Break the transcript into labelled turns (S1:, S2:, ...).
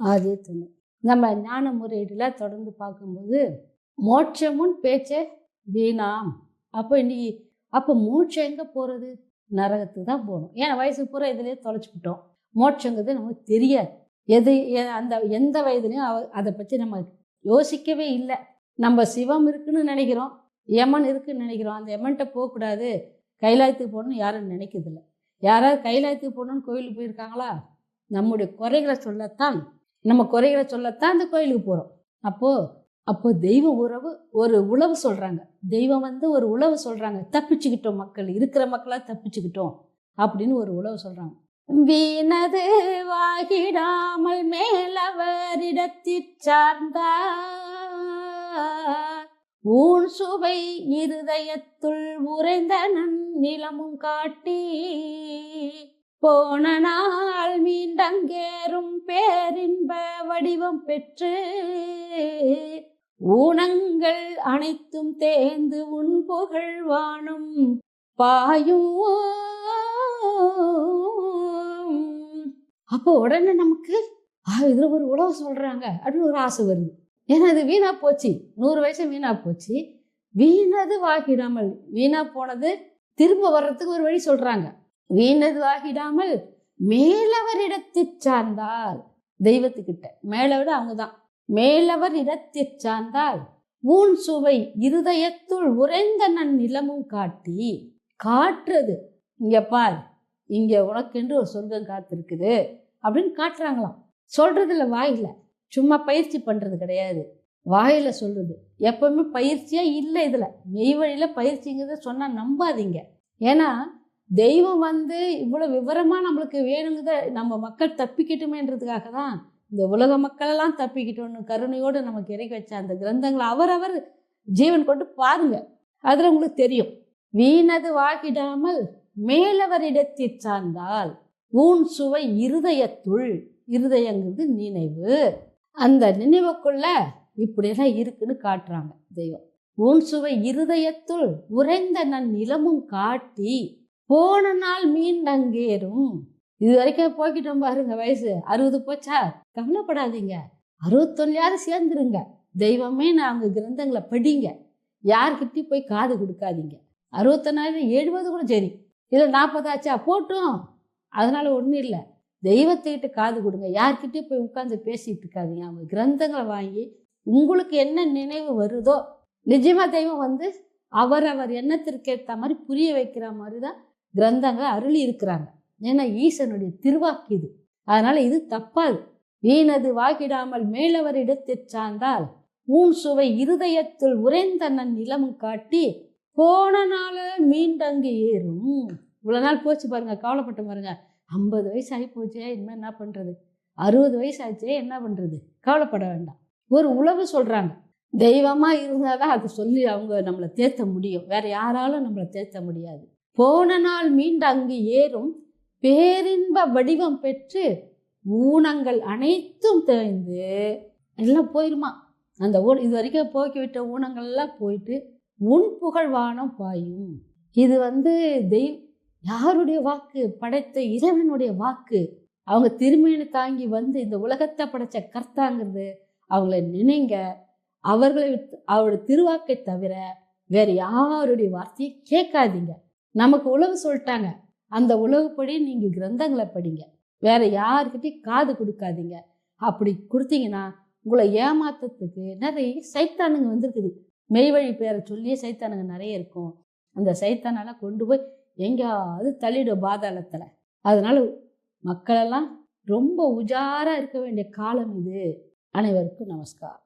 S1: அதே துணை நம்ம ஞான முறையீட்டில் தொடர்ந்து பார்க்கும்போது மோட்சமுன் பேச்சே வீணாம் அப்போ இன்னைக்கு அப்போ மோட்சம் எங்கே போகிறது நரகத்துக்கு தான் போகணும். ஏன்னா வயசு பூரா இதுலேயே தொலைச்சிக்கிட்டோம் மோட்சங்கிறது நமக்கு தெரியாது. எது எ- அந்த எந்த வயதுலையும் அவ அதை பற்றி நம்ம யோசிக்கவே இல்லை. நம்ம சிவம் இருக்குன்னு நினைக்கிறோம். யமன் இருக்குன்னு நினைக்கிறோம். அந்த யமன்கிட்ட போகக்கூடாது. கைலாயத்துக்கு போகணும்னு யாரும் நினைக்கிறதில்ல. யாராவது கைலாயத்துக்கு போகணுன்னு கோயிலுக்கு போயிருக்காங்களா? நம்முடைய குறைகளை சொல்லத்தான் நம்ம குறைகளை சொல்லத்தான் அந்த கோயிலுக்கு போகிறோம் அப்போது அப்போ தெய்வ உறவு ஒரு உழவு சொல்கிறாங்க தெய்வம் வந்து ஒரு உழவு சொல்கிறாங்க தப்பிச்சுக்கிட்டோம் மக்கள் இருக்கிற மக்களாக தப்பிச்சுக்கிட்டோம் அப்படின்னு ஒரு உழவு சொல்கிறாங்க வீணது வாகிடாமல் மேலவரிடத்திற் சார்ந்தார். ஊன் சுவை இருதயத்துள் உறைந்த நன்னிலமும் காட்டி போன நாள் மீண்டங்கேறும் பேரின்ப வடிவம் பெற்று ஊனங்கள் அனைத்தும் தேர்ந்து உன் புகழ் வானும் பாயும். அப்போ உடனே நமக்கு இதுல ஒரு உழவு சொல்றாங்க அப்படின்னு ஒரு ஆசை வருது. ஏன்னா அது வீணா போச்சு. நூறு வயசு வீணா போச்சு. வீணது வாக்கிடாமல் வீணா போனது திரும்ப வர்றதுக்கு ஒரு வழி சொல்றாங்க. வீணது ஆகிடாமல் மேலவர் சார்ந்தால் தெய்வத்துக்கிட்ட. மேல விட அவங்க தான் மேலவர் இடத்தை சார்ந்தால் ஊன் சுவை இருதயத்துள் உறைந்த நன் நிலமும் காட்டி காட்டுறது இங்க பார் இங்க உனக்கென்று ஒரு சொர்க்கம் காத்திருக்குது அப்படின்னு காட்டுறாங்களாம். சொல்றதுல வாயில. சும்மா பயிற்சி பண்றது கிடையாது. வாயில சொல்றது. எப்பவுமே பயிற்சியா இல்லை இதுல. மெய் வழியில பயிற்சிங்கிறத சொன்னா நம்பாதீங்க. ஏன்னா தெய்வம் வந்து இவ்வளோ விவரமாக நம்மளுக்கு வேணுங்கிறத நம்ம மக்கள் தப்பிக்கட்டுமேன்றதுக்காக தான் இந்த உலக மக்களெல்லாம் தப்பிக்கிட்டோன்னு கருணையோடு நமக்கு இறக்கி வச்ச அந்த கிரந்தங்களை அவரவர் ஜீவன் கொண்டு பாருங்க. அதில் உங்களுக்கு தெரியும். வீணது வாகிடாமல் மேலவரிடத்தை சார்ந்தால் ஊன் சுவை இருதயத்துள் இருதயங்கிறது நினைவு. அந்த நினைவுக்குள்ள இப்படியெல்லாம் இருக்குன்னு காட்டுறாங்க தெய்வம். ஊன் சுவை இருதயத்துள் உறைந்த நன் நிலமும் காட்டி போன நாள் மீண்டங்கேறும் இது வரைக்கும் போய்கிட்டோம் பாருங்க வயசு. அறுபது போச்சா? கவலைப்படாதீங்க. அறுபத்தொன்னையாவது சேர்ந்துருங்க. தெய்வமே நாங்கள் கிரந்தங்களை படிங்க. யார்கிட்டையும் போய் காது கொடுக்காதீங்க. அறுபத்தொன்னாயிரம் எழுபது கூட சரி. இல்லை நாற்பதாச்சா போட்டும். அதனால ஒன்றும் இல்லை. தெய்வத்துக்கிட்ட காது கொடுங்க. யார்கிட்டயும் போய் உட்காந்து பேசிகிட்டு இருக்காதீங்க. அவங்க கிரந்தங்களை வாங்கி உங்களுக்கு என்ன நினைவு வருதோ நிஜமா தெய்வம் வந்து அவரவர் எண்ணத்திற்கு ஏற்ற மாதிரி புரிய வைக்கிற மாதிரி தான் கிரந்தங்கள் அருளி இருக்கிறாங்க. ஏன்னா ஈசனுடைய திருவாக்கு இது. அதனால இது தப்பாது. வீணது வாகிடாமல் மேலவரிடத்திற் சார்ந்தால் ஊன் சுவை இருதயத்தில் உறைந்த நன் நிலமும் காட்டி போன நாள மீண்டங்கு ஏறும். இவ்வளோ நாள் போச்சு பாருங்க கவலைப்பட்ட பாருங்க. ஐம்பது வயசு ஆகி போச்சே இனிமேல் என்ன பண்ணுறது அறுபது வயசு ஆச்சே என்ன பண்ணுறது கவலைப்பட வேண்டாம். ஒரு உழவு சொல்கிறாங்க தெய்வமாக இருந்தால் தான் அது சொல்லி அவங்க நம்மளை தேத்த முடியும். வேற யாராலும் நம்மளை தேர்த்த முடியாது. போன நாள் மீண்டு அங்கு ஏறும் பேரின்ப வடிவம் பெற்று ஊனங்கள் அனைத்தும் தேய்ந்து எல்லாம் போயிருமா? அந்த ஊன் இது வரைக்கும் போக்கிவிட்ட ஊனங்கள்லாம் போயிட்டு உன் புகழ் வானம் பாயும். இது வந்து தெய்வ யாருடைய வாக்கு? படைத்த இறைவனுடைய வாக்கு. அவங்க திருமணி தாங்கி வந்து இந்த உலகத்தை படைச்ச கர்த்தாங்கிறது அவங்கள நினைங்க. அவர்களை அவருடைய திருவாக்கை தவிர வேறு யாருடைய வார்த்தையை கேட்காதீங்க. நமக்கு உழவு சொல்லிட்டாங்க. அந்த உழவுப்படி நீங்கள் கிரந்தங்களை படிங்க. வேற யாருக்கிட்டையும் காது கொடுக்காதீங்க. அப்படி கொடுத்தீங்கன்னா உங்களை ஏமாத்தத்துக்கு நிறைய சைத்தானுங்க வந்திருக்குது. மெய்வழி பேரை சொல்லியே சைத்தானுங்க நிறைய இருக்கும். அந்த சைத்தானால கொண்டு போய் எங்கேயாவது தள்ளிடும் பாதாளத்தில். அதனால மக்களெல்லாம் ரொம்ப உஜாராக இருக்க வேண்டிய காலம் இது. அனைவருக்கும் நமஸ்காரம்.